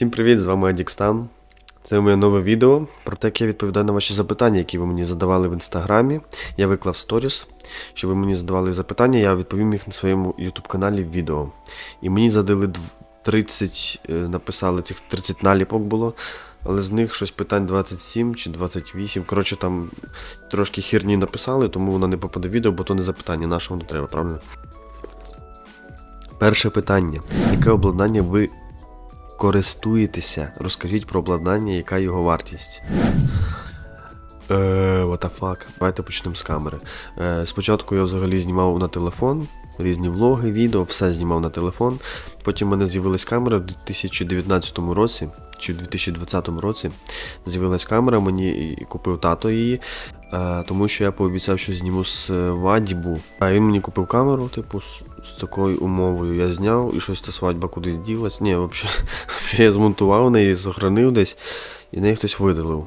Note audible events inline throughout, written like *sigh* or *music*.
Всім привіт, з вами Адікстан. Це моє нове відео про те, як я відповідаю на ваші запитання, які ви мені задавали в інстаграмі. Я виклав сторіс, щоб ви мені задавали запитання, я відповім їх на своєму YouTube каналі в відео. І мені задали 30, е, написали цих 30 наліпок було, але з них щось питань 27 чи 28. Коротше, там трошки херні написали, тому воно не попаде в відео, бо то не запитання, на що воно треба, правильно? Перше питання. Яке обладнання ви користуєтеся? Розкажіть про обладнання, яка його вартість. Е, what the fuck? Давайте почнемо з камери. Е, спочатку я взагалі знімав на телефон, різні влоги, відео, все знімав на телефон. Потім в мене з'явилась камера в 2019 році чи в 2020 році. З'явилась камера, мені купив тато її. Е, тому що я пообіцяв, що зніму з е, Вадібу. А він мені купив камеру, типу, з, з такою умовою. Я зняв і щось та свадьба кудись ділась. Ні, взагалі, *laughs* я змонтував неї, захоронив десь, і неї хтось видалив.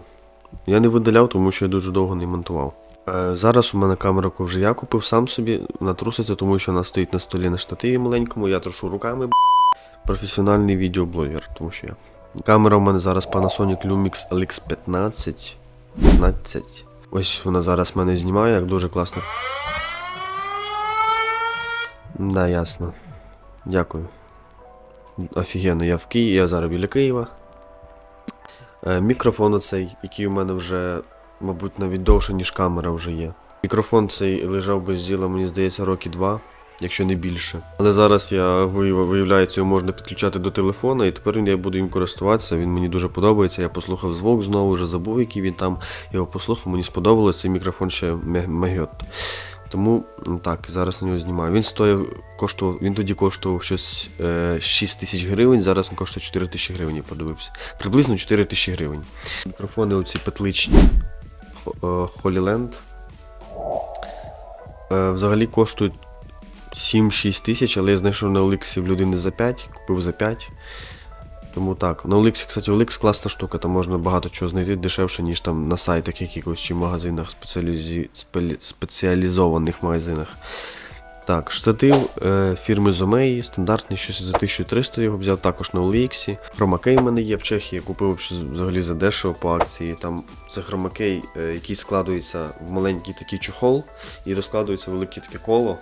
Я не видаляв, тому що я дуже довго не монтував. Е, зараз у мене камера, яку вже я купив сам собі, вона труситься, тому що вона стоїть на столі на штативі маленькому, я трошу руками. Професіональний відеоблогер, тому що я. Камера у мене зараз Panasonic Lumix LX15. 15. Ось вона зараз мене знімає, як дуже класно. Да, ясно. Дякую. Офігенно, я в Києві, я зараз біля Києва. Е, мікрофон оцей, який у мене вже, мабуть, навіть довше, ніж камера вже є. Мікрофон цей лежав без діла, мені здається, роки два, якщо не більше. Але зараз я виявляється, його можна підключати до телефона, і тепер я буду їм користуватися. Він мені дуже подобається. Я послухав звук знову, вже забув, який він там. Його послухав, мені сподобалося. Цей мікрофон ще ме- мегьот. Тому так, зараз на нього знімаю. Він стоїв, коштував, він тоді коштував щось е, 6 тисяч гривень, зараз він коштує 4 тисячі гривень, я подивився. Приблизно 4 тисячі гривень. Мікрофони оці петличні е, Holyland. Е, взагалі коштують 7-6 тисяч, але я знайшов на Оліксі в людини за 5, купив за 5. Тому так. На Оліксі, кстати, Олікс класна штука, там можна багато чого знайти дешевше, ніж там на сайтах якихось чи магазинах, спеціалізі... спелі- спеціалізованих магазинах. Так, штатив е, фірми Zomei, стандартний щось за 1300 його взяв також на OLX. Хромакей в мене є в Чехії, купив взагалі за дешево по акції. Там це хромакей, е, який складується в маленький такий чохол і розкладується велике таке коло.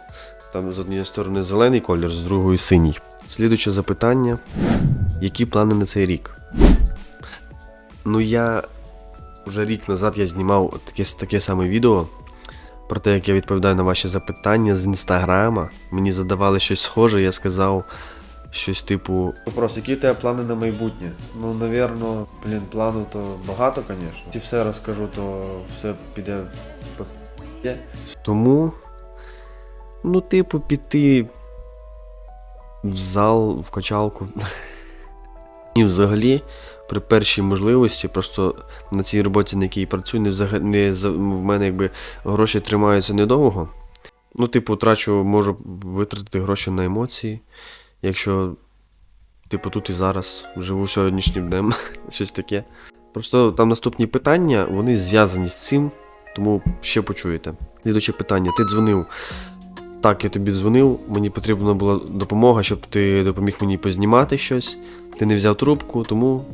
Там з однієї сторони зелений колір, з другої синій. Слідуюче запитання. Які плани на цей рік? Ну я вже рік назад я знімав таке, таке саме відео про те, як я відповідаю на ваші запитання з інстаграма. Мені задавали щось схоже, я сказав щось типу. Вопрос, які у тебе плани на майбутнє? Ну, навірно, блін, плану то багато, звісно. Якщо все розкажу, то все піде. Тому, ну, типу, піти в зал, в качалку. *laughs* І взагалі, при першій можливості, просто на цій роботі, на якій працюю, не взагалі не в мене якби гроші тримаються недовго. Ну, типу, трачу, можу витратити гроші на емоції, якщо, типу, тут і зараз живу сьогоднішнім днем, *laughs* щось таке. Просто там наступні питання, вони зв'язані з цим, тому ще почуєте. Слідуче питання: ти дзвонив. Так, я тобі дзвонив, мені потрібна була допомога, щоб ти допоміг мені познімати щось. Ти не взяв трубку, тому.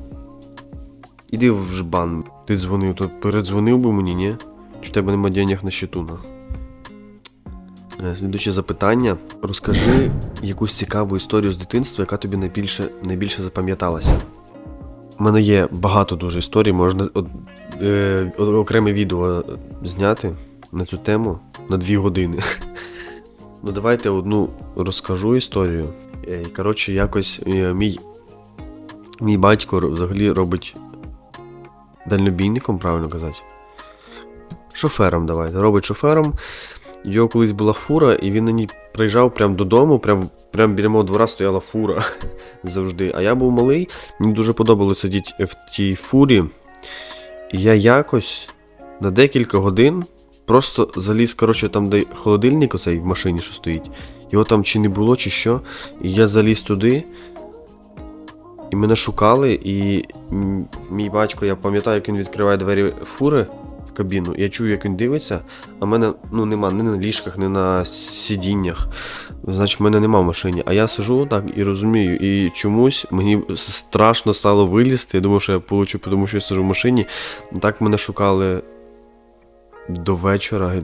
Іди в жбан. Ти дзвонив, то передзвонив би мені, ні? Чи в тебе нема денег на щиту, на? Е, Слідуче запитання. Розкажи якусь цікаву історію з дитинства, яка тобі найбільше, найбільше запам'яталася. У мене є багато дуже історій, можна от, е, окреме відео зняти на цю тему на дві години. *laughs* Ну, давайте одну розкажу історію. Е, Коротше, якось е, мій, мій батько взагалі робить дальнобійником, правильно казати. Шофером давайте. Робить шофером. Його колись була фура, і він на ній приїжджав прямо додому, прям, прям біля мого двора стояла фура *laughs* завжди. А я був малий, мені дуже подобалося сидіти в тій фурі. І я якось на декілька годин просто заліз, коротше, там, де холодильник оцей в машині, що стоїть. Його там чи не було, чи що. І я заліз туди. І мене шукали, і мій батько, я пам'ятаю, як він відкриває двері фури в кабіну. Я чую, як він дивиться, а мене ну, нема ні на ліжках, ні на сидіннях. Значить, мене нема в машині. А я сижу так і розумію, і чомусь мені страшно стало вилізти. Я думав, що я получу, тому що я сижу в машині. Так мене шукали до вечора,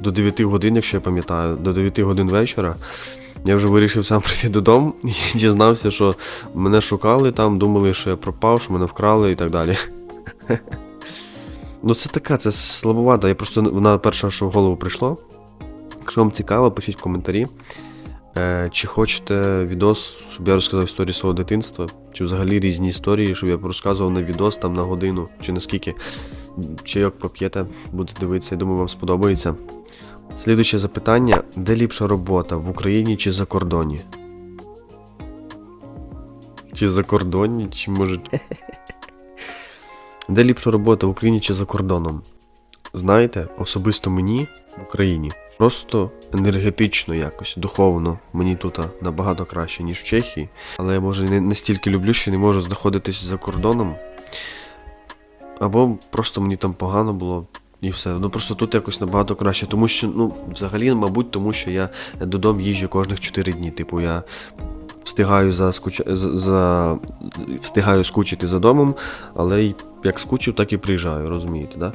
до 9 годин, якщо я пам'ятаю, до 9 годин вечора. Я вже вирішив сам *laughs* прийти додому і дізнався, що мене шукали там, думали, що я пропав, що мене вкрали і так далі. Ну, це така, це слабовата. Я просто вона перша, що в голову прийшло. Якщо вам цікаво, пишіть в коментарі. Е, чи хочете відос, щоб я розказав історію свого дитинства, чи взагалі різні історії, щоб я розказував на відос там на годину, чи наскільки чайок поп'єте, будете дивитися, я думаю, вам сподобається. Слідуюче запитання: де ліпша робота в Україні чи за кордоні? Чи за кордоні, чи може. *laughs* Де ліпша робота в Україні чи за кордоном? Знаєте, особисто мені в Україні просто енергетично якось, духовно мені тут набагато краще, ніж в Чехії. Але я може не настільки люблю, що не можу знаходитись за кордоном. Або просто мені там погано було. І все. Ну просто тут якось набагато краще. Тому що, ну, взагалі, мабуть, тому що я додому їжджу кожних 4 дні. Типу, я встигаю за, скуч... за... встигаю скучити за домом, але як скучив, так і приїжджаю, розумієте, да?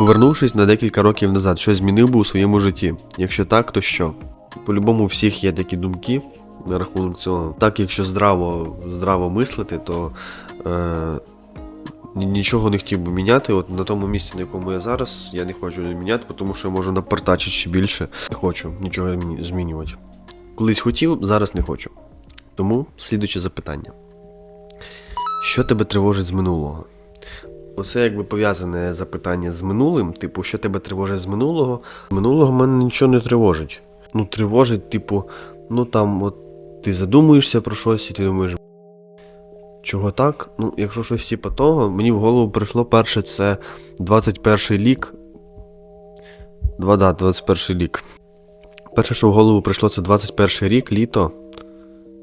Повернувшись на декілька років назад, щось змінив би у своєму житті. Якщо так, то що? По-любому у всіх є такі думки на рахунок цього. Так, якщо здраво, здраво мислити, то е, нічого не хотів би міняти. От на тому місці, на якому я зараз, я не хочу міняти, тому що я можу напортачити ще більше. Не хочу нічого змінювати. Колись хотів, зараз не хочу. Тому слідуюче запитання. Що тебе тривожить з минулого? Оце якби пов'язане запитання з минулим. Типу, що тебе тривожить з минулого? З минулого мене нічого не тривожить. Ну, тривожить, типу, ну там, от ти задумуєшся про щось, і ти думаєш. Чого так? Ну, якщо щось типу того, мені в голову прийшло перше, це 21 рік. Два, да, 21 рік. Перше, що в голову прийшло, це 21 рік, літо.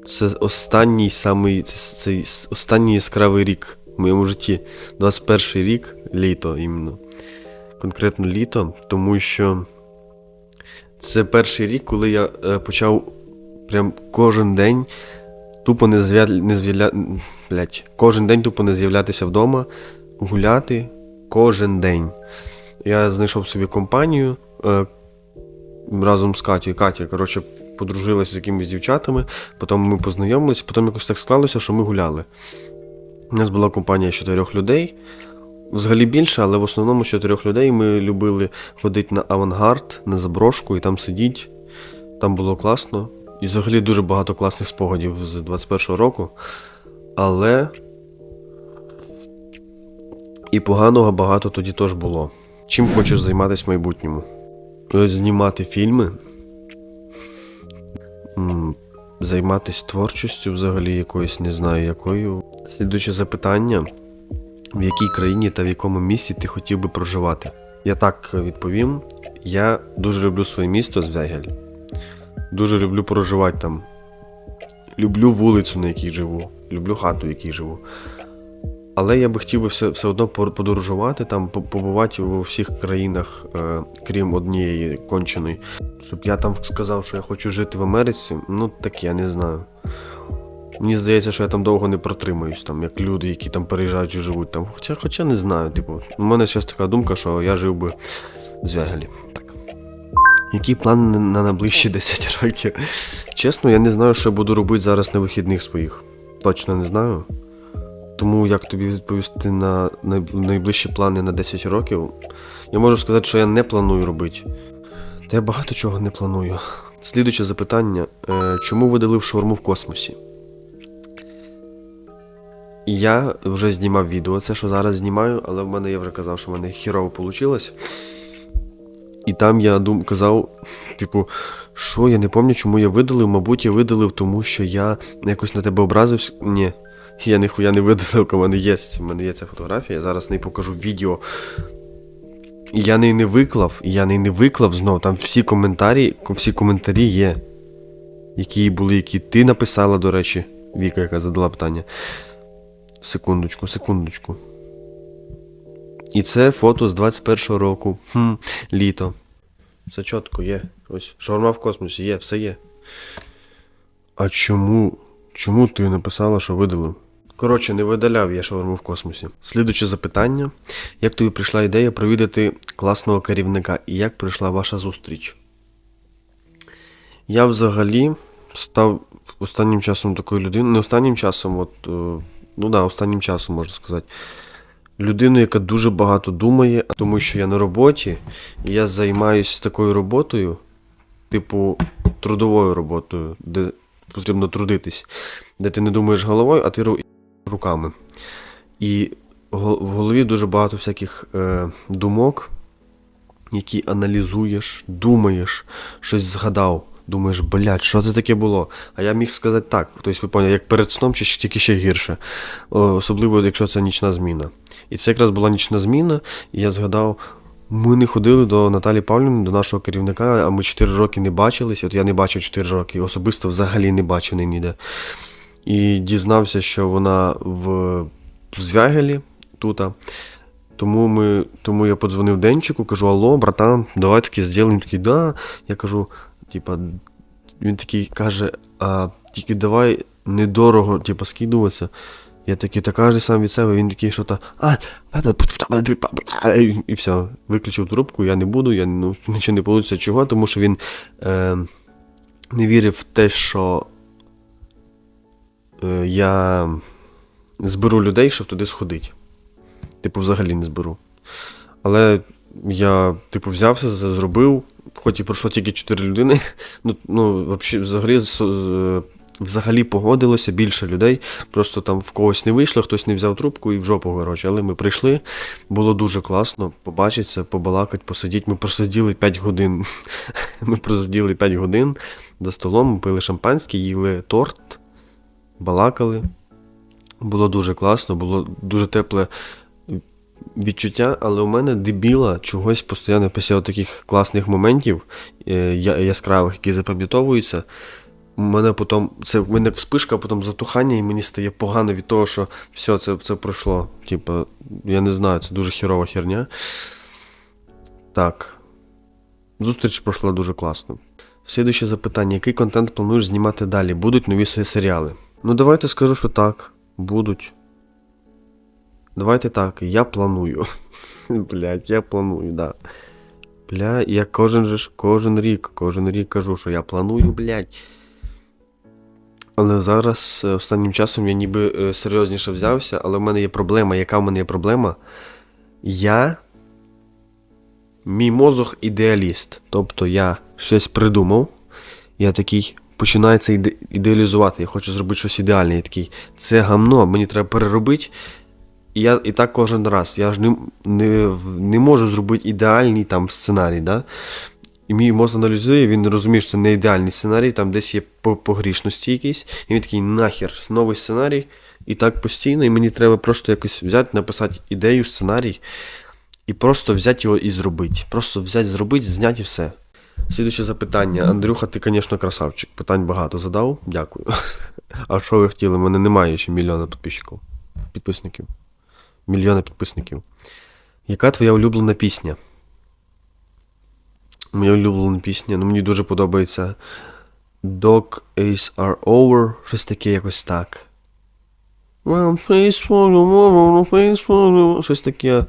Це останній самий, це, це останній яскравий рік в моєму житті. 21 рік, літо іменно. Конкретно літо, тому що це перший рік, коли я е, почав прям кожен день тупо не зв'я... не зв'я... Блять, кожен день тупо не з'являтися вдома, гуляти кожен день. Я знайшов собі компанію е, разом з Катєю. Катя, коротше, подружилася з якимись дівчатами, потім ми познайомилися, потім якось так склалося, що ми гуляли. У нас була компанія чотирьох людей. Взагалі більше, але в основному чотирьох людей ми любили ходити на авангард, на заброшку і там сидіти. Там було класно. І взагалі дуже багато класних спогадів з 21-го року. Але. І поганого багато тоді теж було. Чим хочеш займатися в майбутньому? Знімати фільми. Займатися творчістю взагалі якоюсь, не знаю якою. Слідуюче запитання: в якій країні та в якому місті ти хотів би проживати? Я так відповім. Я дуже люблю своє місто Звягель. Дуже люблю проживати там. Люблю вулицю, на якій живу, люблю хату, в якій живу. Але я би хотів би все, все одно подорожувати там, побувати у всіх країнах, е, крім однієї конченої. Щоб я там сказав, що я хочу жити в Америці, ну так я не знаю. Мені здається, що я там довго не протримаюсь, там, як люди, які там переїжджають і живуть там. Хоча, хоча не знаю, типу, у мене зараз така думка, що я жив би в Звягелі. Так. Які плани на найближчі *laughs* 10 років? Чесно, я не знаю, що я буду робити зараз на вихідних своїх. Точно не знаю. Тому як тобі відповісти на найближчі плани на 10 років, я можу сказати, що я не планую робити. Та я багато чого не планую. Слідуюче запитання: Е, чому видалив шаурму в космосі? Я вже знімав відео, це що зараз знімаю, але в мене я вже казав, що в мене хірово вийшло. І там я дум, казав, типу, що я не пам'ятаю, чому я видалив. Мабуть, я видалив, тому що я якось на тебе образився. Ні, я ніхуя не видалив, у мене є. У мене є ця фотографія, я зараз не покажу відео. І Я неї не виклав, я неї не виклав знов. Там всі коментарі, всі коментарі є. Які були, які ти написала, до речі, Віка, яка задала питання. Секундочку, секундочку. І це фото з 21-го року. Хм, літо. Все чітко є. Ось. Шаурма в космосі є, все є. А чому? Чому ти написала, що видалив? Коротше, не видаляв я шаурму в космосі. Слідуче запитання: як тобі прийшла ідея провідати класного керівника і як прийшла ваша зустріч? Я взагалі став останнім часом такою людиною, не останнім часом, от, е, ну да, останнім часом можна сказати. Людиною, яка дуже багато думає, тому що я на роботі, і я займаюся такою роботою, типу трудовою роботою, де потрібно трудитись, де ти не думаєш головою, а ти руками. І в голові дуже багато всяких е, думок, які аналізуєш, думаєш, щось згадав. Думаєш, блядь, що це таке було? А я міг сказати так, тобто ви поняли, як перед сном, чи тільки ще гірше. Особливо, якщо це нічна зміна. І це якраз була нічна зміна, і я згадав, ми не ходили до Наталі Павлівни, до нашого керівника, а ми 4 роки не бачились. От я не бачив 4 роки, особисто взагалі не бачив ніде. І дізнався, що вона в, Звягелі тут. Тому, ми, тому я подзвонив Денчику, кажу: Алло, братан, давай таки зробимо. Він такий, да. Я кажу, типа, він такий каже, а тільки давай недорого, типа, скидуватися. Я такий, та кожен сам від себе, він такий, що то. А, і все, виключив трубку, я не буду, я ну, нічого не вийде. Чого? Тому що він е, не вірив в те, що я зберу людей, щоб туди сходити. Типу, взагалі не зберу. Але я, типу, взявся, зробив, хоч і пройшло тільки 4 людини. *laughs* Ну, ну взагалі, з- взагалі погодилося більше людей. Просто там в когось не вийшло, хтось не взяв трубку і в жопу, коротше. Але ми прийшли, було дуже класно побачитися, побалакати, посидіти. Ми просиділи 5 годин. *laughs* Ми просиділи 5 годин за столом, пили шампанське, їли торт, балакали. Було дуже класно, було дуже тепле відчуття, але у мене дебіла чогось постійно після таких класних моментів е, яскравих, які запам'ятовуються. У мене потім це в мене вспишка, а потім затухання, і мені стає погано від того, що все, це, це пройшло. Типа, я не знаю, це дуже херова херня. Так. Зустріч пройшла дуже класно. Слідуюче запитання: який контент плануєш знімати далі? Будуть нові серіали? Ну, давайте скажу, що так. Будуть. Давайте так, я планую. *laughs* Блять, я планую, да. Бля, я кожен же ж, кожен рік, кожен рік кажу, що я планую, блять. Але зараз е, останнім часом я ніби е, серйозніше взявся, але в мене є проблема. Яка в мене є проблема? Я. Мій мозок ідеаліст. Тобто я щось придумав, я такий починаю це іде- ідеалізувати. Я хочу зробити щось ідеальне. Я такий, це гамно, мені треба переробити. І я і так кожен раз. Я ж не, не, не можу зробити ідеальний там сценарій, да? І мій мозок аналізує, він розуміє, що це не ідеальний сценарій, там десь є по- погрішності якісь. І він такий, нахер, новий сценарій. І так постійно, і мені треба просто якось взяти, написати ідею, сценарій, і просто взяти його і зробити. Просто взяти, зробити, зняти і все. Слідуюче запитання. Андрюха, ти, звісно, красавчик. Питань багато задав. Дякую. *laughs* А що ви хотіли? У мене немає ще мільйона підписчиків. Підписників. Мільйона підписників. Яка твоя улюблена пісня? Моя улюблена пісня, ну мені дуже подобається Dog Ace Are Over, щось таке якось так. Щось таке.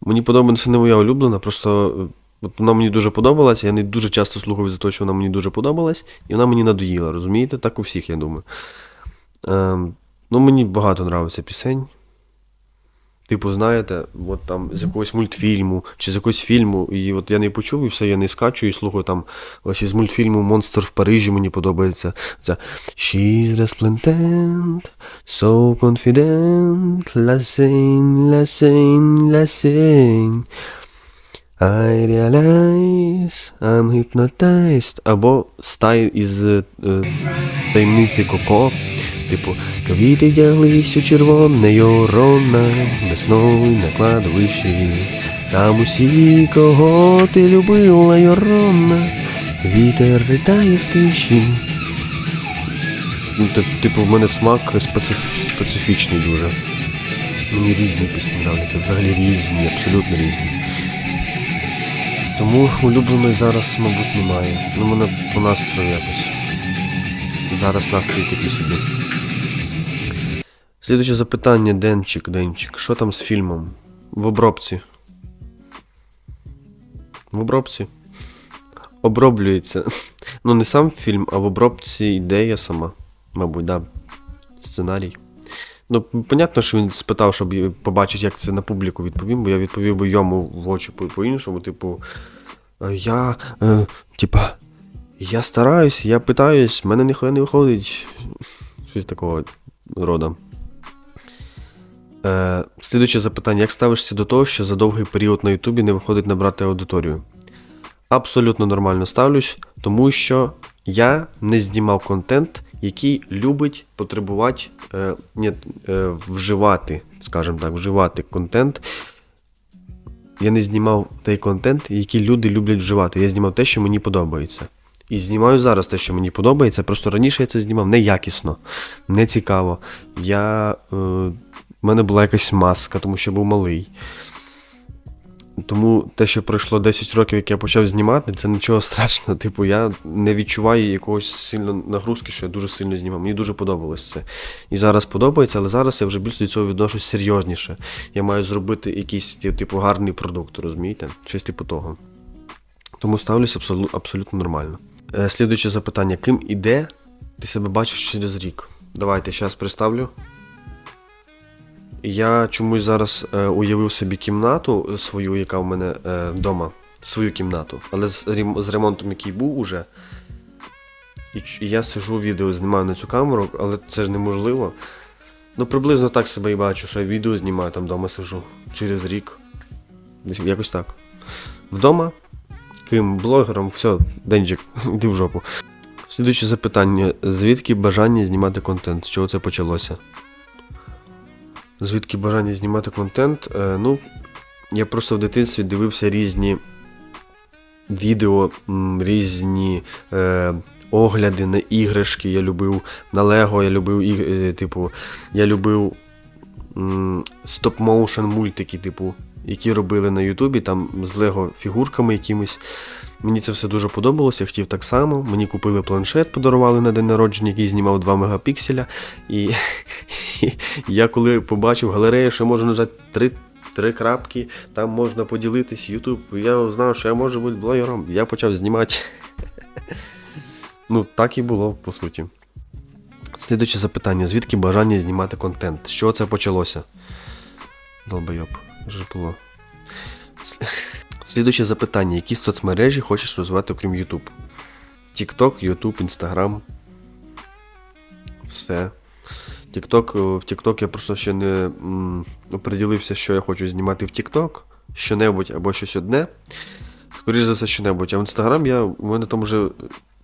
Мені подобається, не моя улюблена, просто от вона мені дуже подобалася. Я не дуже часто слухаю за те, що вона мені дуже подобалась, і вона мені надоїла, розумієте? Так у всіх, я думаю. Ем, ну, мені багато нравиться пісень. Типу, знаєте, от там з якогось мультфільму чи з якогось фільму, і от я не почув, і все, я не скачу і слухаю там ось із мультфільму Монстр в Парижі мені подобається. Ця She's resplendent, so confident, la same, la same, la same. I realize I'm hypnotized. Або стай із е, таємниці Коко. Типу, квіти вдяглись у червоне йорона, весною на кладовищі. Там усі, кого ти любила, Йорона, вітер ритає в тиші. Ну, ти- Типу, в мене смак специф- специфічний дуже. Мені різні пісні нравляться, взагалі різні, абсолютно різні. Тому улюбленої зараз, мабуть, немає. Ну, мене по настрою якось. Зараз настрій такий собі. Слідуюче запитання, Денчик, Денчик. Що там з фільмом? В обробці. В обробці. Оброблюється. Ну, не сам фільм, а в обробці ідея сама. Мабуть, да. Сценарій. Ну, понятно, що він спитав, щоб побачити, як це на публіку відповім, бо я відповів би йому в очі по- по-іншому, типу. «Е, Я. Е, типа. Я стараюсь, я питаюсь, в мене ніхуя не виходить. Щось такого рода. Е, слідуюче запитання: як ставишся до того, що за довгий період на Ютубі не виходить набрати аудиторію? Абсолютно нормально ставлюсь, тому що я не знімав контент, який любить потребувати, е, ні, е, вживати, скажімо так, вживати контент. Я не знімав той контент, який люди люблять вживати. Я знімав те, що мені подобається. І знімаю зараз те, що мені подобається. Просто раніше я це знімав неякісно, не цікаво. Я, е, в мене була якась маска, тому що я був малий. Тому те, що пройшло 10 років, як я почав знімати, це нічого *laughs* страшного. Типу, я не відчуваю якогось сильно нагрузки, що я дуже сильно знімав. Мені дуже подобалось це. І зараз подобається, але зараз я вже більше до цього відношусь серйозніше. Я маю зробити якийсь типу гарний продукт, розумієте? Щось типу того. Тому ставлюся абсолютно, нормально. Е, слідуюче запитання: ким і де ти себе бачиш через рік? Давайте зараз представлю. Я чомусь зараз е, уявив собі кімнату свою, яка в мене е. Свою кімнату. Але з, з ремонтом, який був уже. І, і я сижу, відео знімаю на цю камеру, але це ж неможливо. Ну, приблизно так себе і бачу, що я відео знімаю там вдома сижу через рік. Десь якось так. Вдома, ким блогером, все, Денчик, *laughs* йди в жопу. Слідуюче запитання: звідки бажання знімати контент? З чого це почалося? Звідки бажання знімати контент? Е, ну, я просто в дитинстві дивився різні відео, різні е, огляди на іграшки. Я любив на Лего, я любив іг... е, типу, я любив стоп-моушен мультики, типу, які робили на Ютубі, там з Лего фігурками якимись. Мені це все дуже подобалося, хотів так само. Мені купили планшет, подарували на день народження, який знімав 2 мегапікселя. І, *laughs* я коли побачив галерею, що можна нажати три, три крапки, там можна поділитись Ютуб. Я знав, що я можу бути блогером. Я почав знімати. *laughs* Ну, так і було, по суті. Слідуюче запитання: звідки бажання знімати контент? З чого це почалося? Долбойоб, вже було. Слідуюче запитання: які соцмережі хочеш розвивати окрім YouTube? TikTok, YouTube, Instagram. Все. TikTok, е, в TikTok я просто ще не оприділився, що я хочу знімати в TikTok. Що-небудь або щось одне. Скоріше за все, що-небудь. А в Instagram я. У мене там вже.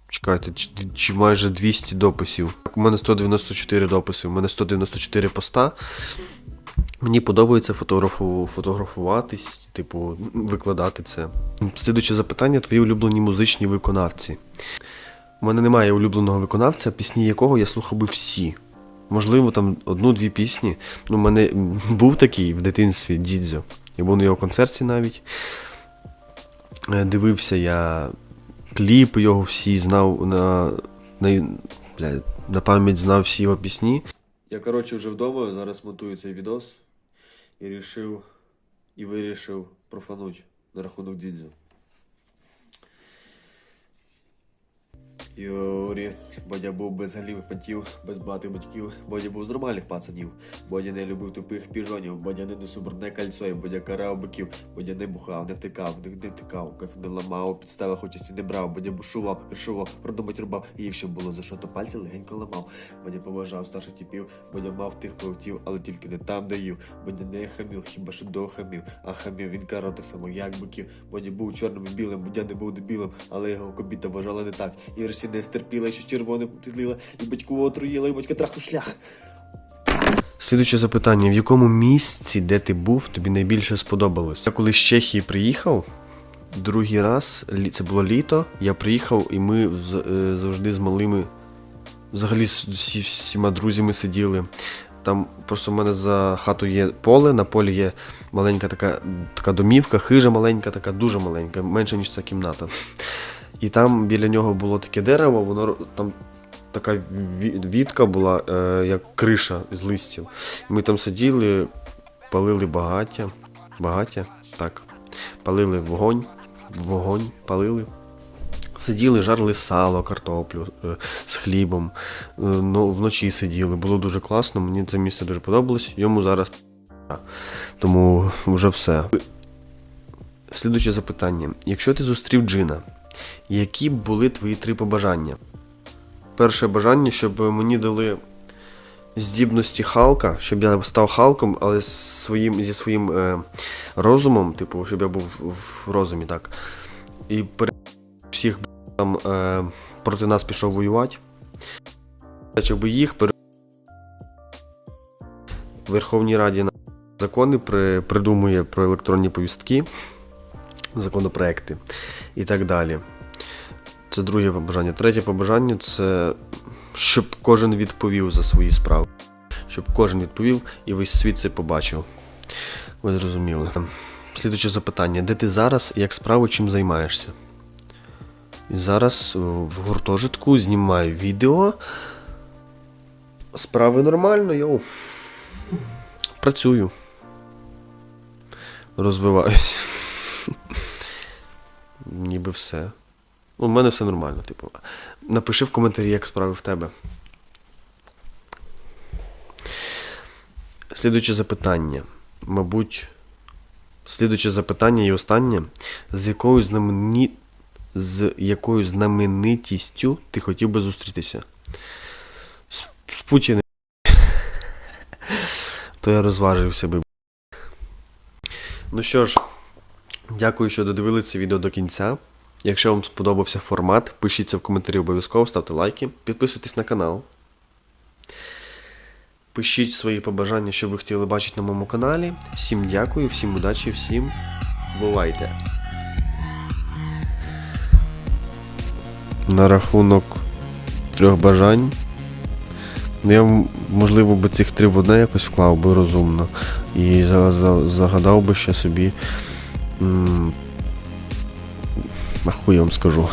Чекайте, чи, чи майже 200 дописів. У мене 194 дописи, у мене 194 поста. Мені подобається фотографу, фотографуватись, типу, викладати це. Слідуюче запитання: твої улюблені музичні виконавці. У мене немає улюбленого виконавця, пісні якого я слухав би всі. Можливо, там одну-дві пісні. Ну, у мене був такий в дитинстві Дідзьо. Я був на його концерті навіть. Е, Дивився я кліпи його всі, знав на, на, на пам'ять знав всі його пісні. Я, коротше, вже вдома, зараз монтую цей відос і рішив і вирішив профануть на рахунок Дідзю. Юрі, Бодя був без голів пантів, без багатих батьків. Бодя був з нормальних пацанів. Бодя не любив тупих піжонів. Бодя не носив брудне і Бодя карав биків. Бодя не бухав, не втикав, не, не втикав, кафе не ламав, підставах участі не брав. Бодя бушував, кришував, продумать рубав. І якщо було за що, то пальці легенько ламав. Бодя поважав старших типів, Бодя мав тих, кого хотів, але тільки не там, де їв. Бодя не хамів, хіба що дохамів, а хамів він карав так само, як биків. Бодя був чорним і білим, Бодя не був дебілим, але його кобіта вважала не так. І Росі не стерпіла, що червоним підлила, і батьку отруїла, і батька траху шлях. Слідуюче запитання: в якому місці, де ти був, тобі найбільше сподобалось? Я коли з Чехії приїхав, другий раз, це було літо, я приїхав, і ми е, завжди з малими, взагалі з всі, всіма друзями сиділи Там просто в мене за хатою є поле, на полі є маленька така, така домівка, хижа маленька, така дуже маленька, менше, ніж ця кімната. І там біля нього було таке дерево, воно там така ві- вітка була, е, як криша з листів. Ми там сиділи, палили багаття. Багаття? Так. Палили вогонь, вогонь палили. Сиділи, жарили сало, картоплю е, з хлібом. Ну, вночі сиділи. Було дуже класно, мені це місце дуже подобалось. Йому зараз. Тому вже все. Слідуюче запитання. Якщо ти зустрів джина, які б були твої три побажання? Перше бажання, щоб мені дали здібності Халка, щоб я став Халком, але своїм, зі своїм е, розумом, типу, щоб я був в розумі, так. І пере... всіх там е, проти нас пішов воювати. Щоб їх пере... в Верховній Раді закони при... придумує про електронні повістки, законопроекти і так далі. Це друге побажання. Третє побажання це щоб кожен відповів за свої справи. Щоб кожен відповів і весь світ це побачив. Ви зрозуміли. Слідуюче запитання: де ти зараз, як справи, чим займаєшся? І зараз в гуртожитку знімаю відео. Справи нормально, йоу. Працюю. Розвиваюсь. *laughs* Ніби все. У мене все нормально, типу. Напиши в коментарі, як справи в тебе. Слідуюче запитання. Мабуть, слідуюче запитання і останнє. З якою знамені... з якою знаменитістю ти хотів би зустрітися? З, з Путіним. *laughs* То я розважився би. Ну що ж, дякую, що додивилися відео до кінця. Якщо вам сподобався формат, пишіться в коментарі обов'язково, ставте лайки, підписуйтесь на канал. Пишіть свої побажання, що ви хотіли бачити на моєму каналі. Всім дякую, всім удачі, всім бувайте. На рахунок трьох бажань. Ну, я, можливо, би цих три в одне якось вклав би розумно. І за- за- загадав би ще собі. А хуй я вам скажу.